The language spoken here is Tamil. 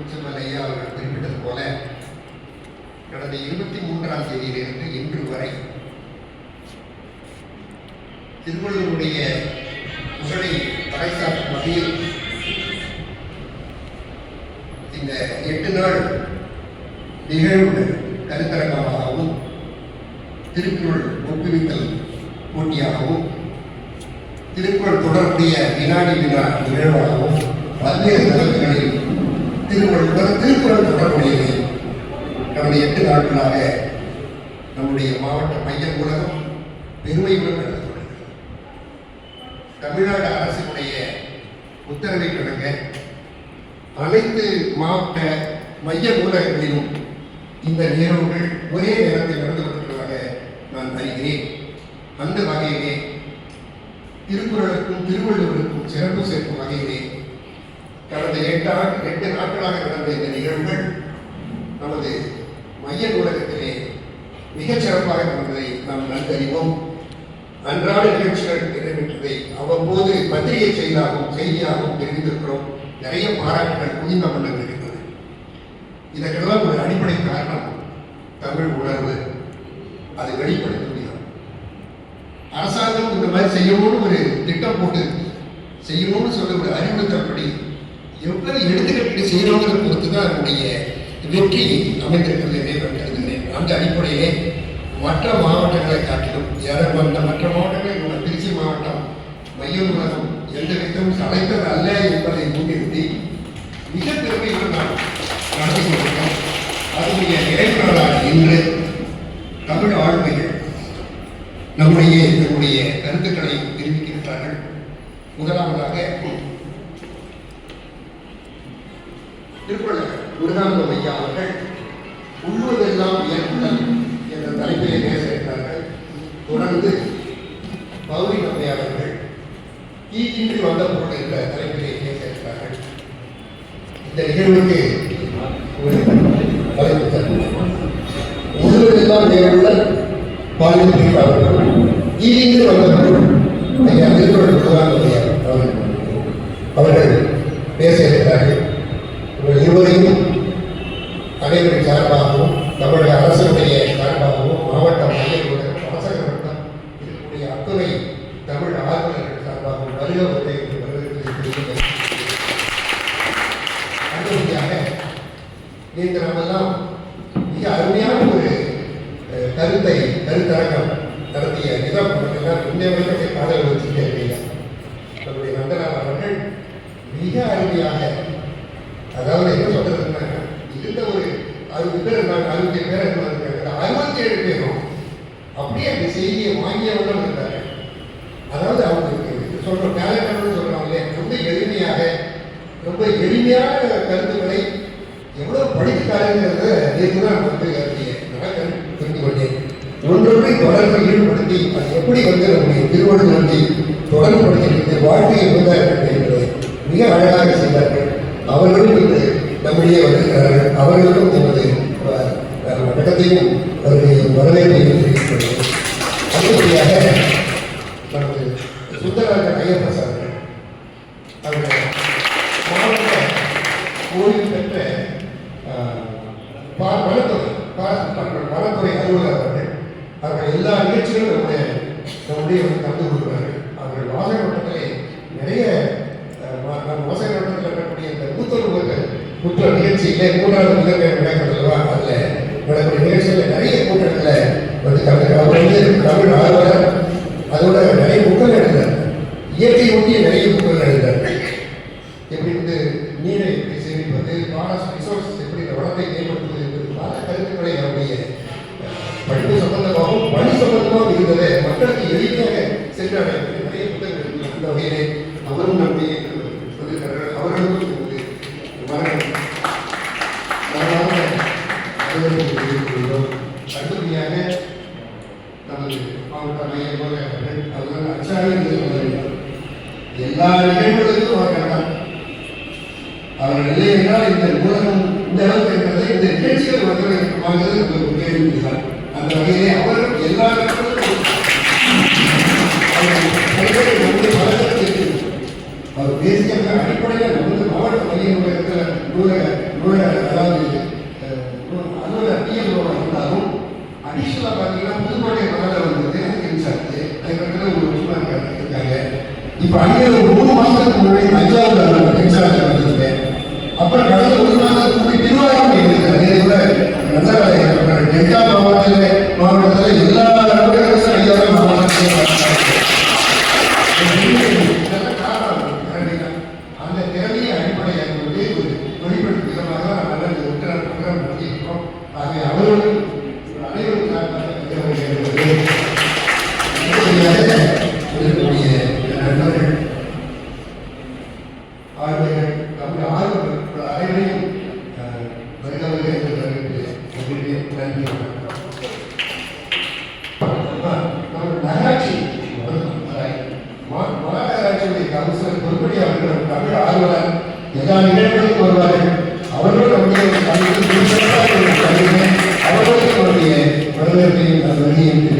குறிச்சமல் ஐயா அவர்கள் குறிப்பிட்டது போல கடந்த இருபத்தி மூன்றாம் தேதியிலிருந்து இன்று வரை திருவள்ளூருடைய புகழை பறைசாற்றும் வகையில் இந்த எட்டு நாள் நிகழ்வு கருத்தரங்கமாகவும் திருக்குறள் ஒப்புவித்தல் போட்டியாகவும் திருக்குறள் தொடர்புடைய வினாடி வினா நிகழ்வாகவும் பல்வேறு தளங்களில் திருவள்ளுவர் திருக்குறள் தொடர்புடையவை கடந்த எட்டு நாட்களாக நம்முடைய மாவட்ட மைய ஊடகம் பெருமையுடன் நடந்து தமிழ்நாடு அரசினுடைய உத்தரவை கிடங்க அனைத்து மாவட்ட மைய ஊடகங்களிலும் இந்த நிகழ்வுகள் ஒரே நேரத்தில் நடந்து கொண்டிருப்பதாக நான் அறிகிறேன். அந்த வகையிலே திருக்குறளுக்கும் திருவள்ளுவருக்கும் சிறப்பு சேர்க்கும் வகையிலே கடந்த எட்டு எட்டு நாட்களாக நடந்த இந்த நிகழ்வுகள் நமது மைய நூலகத்திலே மிகச் சிறப்பாக நடந்ததை நாம் நன்கறிவோம் அன்றாட நிகழ்ச்சிகள் நிறைவேற்றதை அவ்வப்போது பத்திரிகை செய்தியாகவும் செய்தியாகவும் தெரிவித்திருக்கிறோம். நிறைய பாராட்டுகள் குவிந்த வண்ணம் இருக்கின்றது இதற்கெல்லாம் ஒரு அடிப்படை காரணம். தமிழ் உணர்வு. அதை வெளிப்படுத்த முடியும் அரசாங்கம் இந்த மாதிரி செய்யணும்னு ஒரு திட்டம் போட்டு செய்யணும்னு சொல்ல ஒரு அறிவுறுத்தப்படி எவ்வளவு எடுத்துக்கிட்டு செய்யணுங்கிறத பொறுத்து தான் அதனுடைய வெற்றி அமைந்திருக்கிறது நான் கருதுகிறேன். அந்த அடிப்படையிலே மற்ற மாவட்டங்களை காட்டிலும் யாரும் மற்ற மற்ற மாவட்டங்களை திருச்சி மாவட்டம் மையம் எந்த விதமும் சளைத்தது அல்ல என்பதை முன்னிறுத்தி மிக பெருமையுடன் நான் நடத்தி கொண்டிருக்கோம் அதனுடைய நிறைவு இன்று தமிழ் ஆளுமைகள் நம்முடைய நம்முடைய கருத்துக்களை தெரிவிக்கின்றார்கள். முதலாவதாக திருக்குறள் முருகானந்தம் ஐயா அவர்கள் உள்ளுவதெல்லாம் ஏற்புதல் என்ற தலைப்பிலே பேச இருக்கிறார்கள் தொடர்ந்து பௌரி நம்பை அவர்கள் ஈயின்றி வந்த பொருள் என்ற தலைப்பிலே பேச இருக்கிறார்கள் இந்த நிகழ்வுக்கு ஒரு தலைப்பு தருகிறேன். உள்ளுவதெல்லாம் ஏற்புதல் பாலியல் அவர்கள் ஈயின்றி வந்த பொருள் ஐயா திருக்குறள் முருகானந்தம் ஐயா அவர்கள் அவர்கள் பேச தமிழ் ஆர்வலர்கள் சார்பாக வருக வருகை அடுத்தபடியாக நீங்கள் நம்மெல்லாம் மிக அருமையான ஒரு கருத்தை கருத்தரங்கம் நடத்திய நிலம் எல்லாம் இன்னைய வரைக்கும் காதல் வச்சுட்டே இருக்கீங்க. நம்முடைய நந்தனார் அவர்கள் மிக அருமையாக அதாவது என்ன சொல்றதுன்னா இருந்த ஒரு அறுபது பேர் இருந்தாங்க அறுபத்தி பேர் இருந்தாங்க அறுபத்தி ஏழு பேரும் அப்படியே அந்த செய்தியை வாங்கியவர்கள் இருந்தாங்க. அதாவது அவங்களுக்கு சொல்ற டேலண்டட்னு சொல்றாங்களே ரொம்ப எளிமையாக ரொம்ப எளிமையான கருத்துக்களை எவ்வளவு படிக்கிறாருங்கிறத நேற்று தான் வந்து அறிய நான் புரிந்து கொண்டேன். ஒன்றொன்றை தொடர்பை ஈடுபடுத்தி அது எப்படி வந்து நம்முடைய திருவள்ளுவரை தொடர்புபடுத்தி வாழ்க்கை உருவாக்க என்பதை மிக அழகாக செய்தார்கள். அவர்களும் இன்று நம்முடைய வருகிறார்கள் அவர்களும் நமது அஹ், வணக்கத்தையும் அவருடைய வரவேற்பையும் தெரிவித்துக் கொள்கிறேன். அடுத்தபடியாக நமது சுந்தரராஜன் ஐயப்பஸ் அவர்கள் அவர்கள் மாவட்ட ஓய்வு பெற்ற வனத்துறை வனத்துறை அலுவலர் அவர்கள் அவர்கள் எல்லா நிகழ்ச்சிகளும் நம்முடைய நம்முடைய வந்து கலந்து கொள்கிறார்கள். அவர்கள் வாசக வட்டத்திலே நிறைய நம் வாசக வட்டத்தில் இருக்கக்கூடிய இந்த கூட்டுறவுகள் குற்ற நிகழ்ச்சியிலே மூன்றாவது முதல்வர் நடக்கிறது அல்லவா? அதில் நடக்கூடிய நிகழ்ச்சிகளில் நிறைய கூட்டங்களில் வந்து கலந்து அவர் வந்து தமிழ் ஆர்வலர் எப்படி வந்து நீரை எப்படி சேமிப்பது ஃபாரஸ்ட் ரிசோர்ஸ் எப்படி இந்த வளத்தை மேம்படுத்துவது என்பது பல கருத்துக்களை அவருடைய படிப்பு சம்பந்தமாகவும் பணி சம்பந்தமாகவும் இருந்தது. மக்களுக்கு எளிமையாக சென்றடைவது நிறைய புத்தகங்கள் அந்த வகையிலே அவரும் நம்முடைய சொல்லியிருக்கிறார்கள் அவர்களுக்கும் ஒரு அடுத்தபடியாக நமது மாவட்ட மைய நூலகர்கள் அதுதான் அச்சாரி எல்லா நிகழ்வுகளுக்கும் அவர்கள் அவர்கள் இல்லையென்றால் இந்த ஊடகம் இந்த அளவுக்கு இருக்கிறது இந்த நிகழ்ச்சிகள் வரவேற்கப்படுகிறது ஒரு கேள்விதான் அந்த வகையிலே அவர் எல்லா அவர் பேசிய அடிப்படையில் நமது மாவட்ட மையங்கள் இருக்கிற நூலக நூலக அதாவது அலுவலர் டிஎம்ஓ இருந்தாலும் அடிஷனலாக பார்த்தீங்கன்னா புதுக்கோட்டை மகளிர் வந்தது எனக்கு இன்சார்ஜ் அதுக்கு ஒரு அங்கே ஒரு மூணு மாதத்துக்கு முன்னாடி தஞ்சாவூர் இன்சார்ஜ் வந்திருந்தேன். அப்புறம் கடந்த ஒரு மாதத்துக்கு திருவாரூர் நல்ல டெல்டா மாவட்டத்தில் மாவட்டத்தில் எல்லா எல்லா இடங்களுக்கும் வருவார்கள். அவர்கள் நம்முடைய அவர்களுடைய வரவேற்பையும் நான் வெளியிட்டு